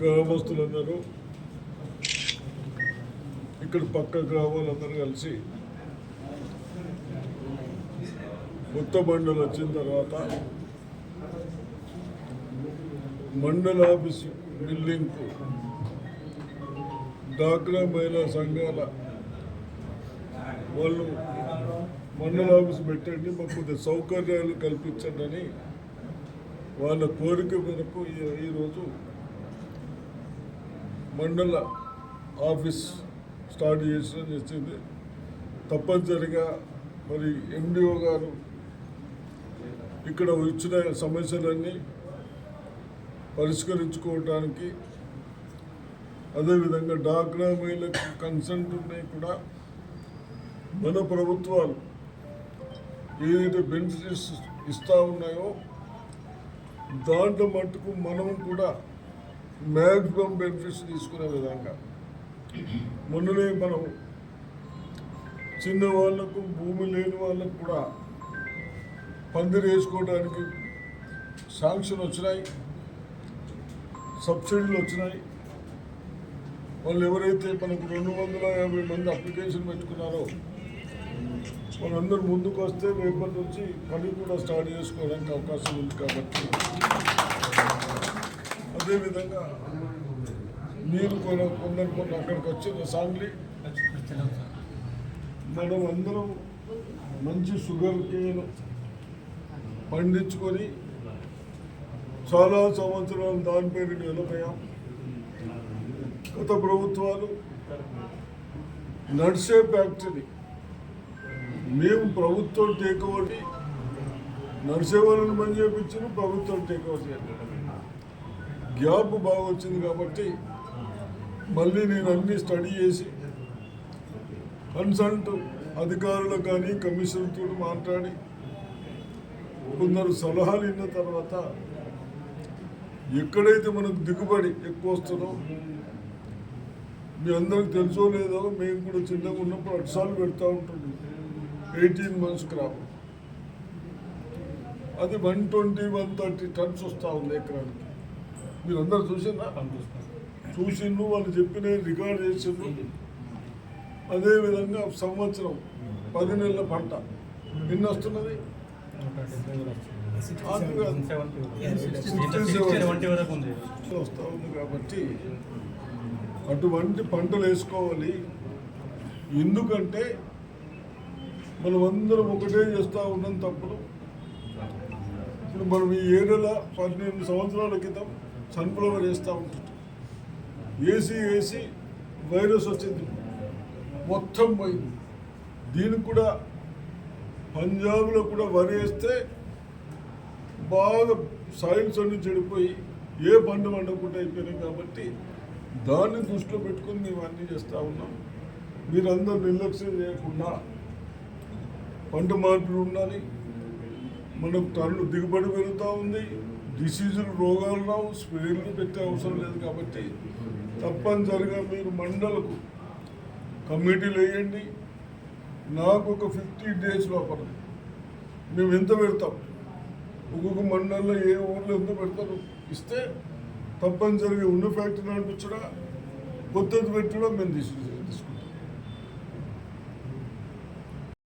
గ్రామస్తులందరూ ఇక్కడ పక్క గ్రామాలందరూ కలిసి కొత్త మండలి వచ్చిన తర్వాత మండల ఆఫీస్ బిల్డింగ్కు డాక్రా మహిళా సంఘాల వాళ్ళు మండల ఆఫీస్ పెట్టండి మాకు కొద్దిగా సౌకర్యాలు కల్పించండి అని వాళ్ళ కోరిక మేరకు ఈ- ఈరోజు మండల ఆఫీస్ స్టార్ట్ చేసిన చేసింది. తప్పనిసరిగా మరి ఎండిఓ గారు ఇక్కడ వచ్చిన సమస్యలన్నీ పరిష్కరించుకోవడానికి అదేవిధంగా డాక్రా మహిళలకు కన్సెంట్ ఉన్నాయి కూడా. మన ప్రభుత్వాలు ఏదైతే బెనిఫిట్స్ ఇస్తూ ఉన్నాయో దాంట్లో మట్టుకు మనం కూడా మ్యాక్సిమం బెనిఫిట్స్ తీసుకునే విధంగా. మొన్ననే మనం చిన్న వాళ్ళకు భూమి లేని వాళ్ళకు కూడా పందిరి వేసుకోవడానికి శాంక్షన్ వచ్చినాయి. సబ్సిడీలు వచ్చినాయి. వాళ్ళు ఎవరైతే మనకు రెండు వందల యాభై మంది అప్లికేషన్ పెట్టుకున్నారో వాళ్ళందరూ ముందుకు వస్తే రేపటి నుంచి పని కూడా స్టార్ట్ చేసుకోవడానికి అవకాశం ఉంది కాబట్టి అదేవిధంగా మీరు కూడా కొందరు కొన్ని అక్కడికి వచ్చిన సాంగ్లీ మనం అందరం మంచి షుగర్ కేన్ పండించుకొని చాలా సంవత్సరాలు దానిపైన నిలబోయాం గత ప్రభుత్వాలు నడిసే ఫ్యాక్టరీ మేము ప్రభుత్వం టేక్ ఓవర్ని నడిసే వాళ్ళని మంచి చేయించిన ప్రభుత్వం టేక్ ఓవర్ చేయాలి. గ్యాప్ బాగా వచ్చింది కాబట్టి మళ్ళీ నేను అన్ని స్టడీ చేసి కన్సల్ట్ అధికారులు కానీ కమిషన్తో మాట్లాడి కొందరు సలహాలు ఇన్న తర్వాత ఎక్కడైతే మనకు దిగుబడి ఎక్కువ వస్తుందో మీ అందరికి తెలుసో లేదో మేము కూడా చిన్నగా ఉన్నప్పుడు అక్షాలు పెడతా ఉంటుండే ఎయిటీన్ మంత్స్ క్రాప్. అది one twenty one thirty tons వస్తూ ఉంది ఎకరానికి. మీరు అందరు చూసిందా చూసిండు వాళ్ళు చెప్పిన రికార్డ్ చేసిండు. అదేవిధంగా సంవత్సరం పది నెలల పంట. ఎన్ని వస్తున్నది? వస్తూ ఉంది కాబట్టి అటువంటి పంటలు వేసుకోవాలి. ఎందుకంటే మనం అందరం ఒకటే చేస్తూ ఉన్నాం తప్పుడు ఇప్పుడు మనం ఈ ఏడేళ్ళ పద్దెనిమిది సంవత్సరాల క్రితం సన్ఫ్లవర్ వేస్తూ ఉంటుంది ఏసీ వేసి వైరస్ వచ్చింది. మొత్తం పోయింది. దీనికి కూడా పంజాబ్లో కూడా వరి వేస్తే బాగా సైన్స్ అన్ని చెడిపోయి ఏ పంట వండకుండా అయిపోయినాయి కాబట్టి దాన్ని దృష్టిలో పెట్టుకొని మేము అన్నీ చేస్తూ ఉన్నాం. మీరందరూ నిర్లక్ష్యం చేయకుండా పంట మార్పులు ఉండాలి. మనకు టన్ను దిగుబడి పెరుగుతూ ఉంది. డిసీజులు రోగాలు రావు స్ప్రేలు పెట్టే అవసరం లేదు కాబట్టి తప్పనిసరిగా మీరు మండలకు కమిటీలు వేయండి. నాకు ఒక ఫిఫ్టీ డేస్ లోపల మేము ఎంత పెడతాం? ఒక్కొక్క మండలంలో ఏ ఊర్లో ఎంత పెడతారు? ఇస్తే తప్పనిసరిగా ఉన్న ఫ్యాక్టరీ నడిపించడా కొత్తది పెట్టడం మేము తీసుకుంటాం.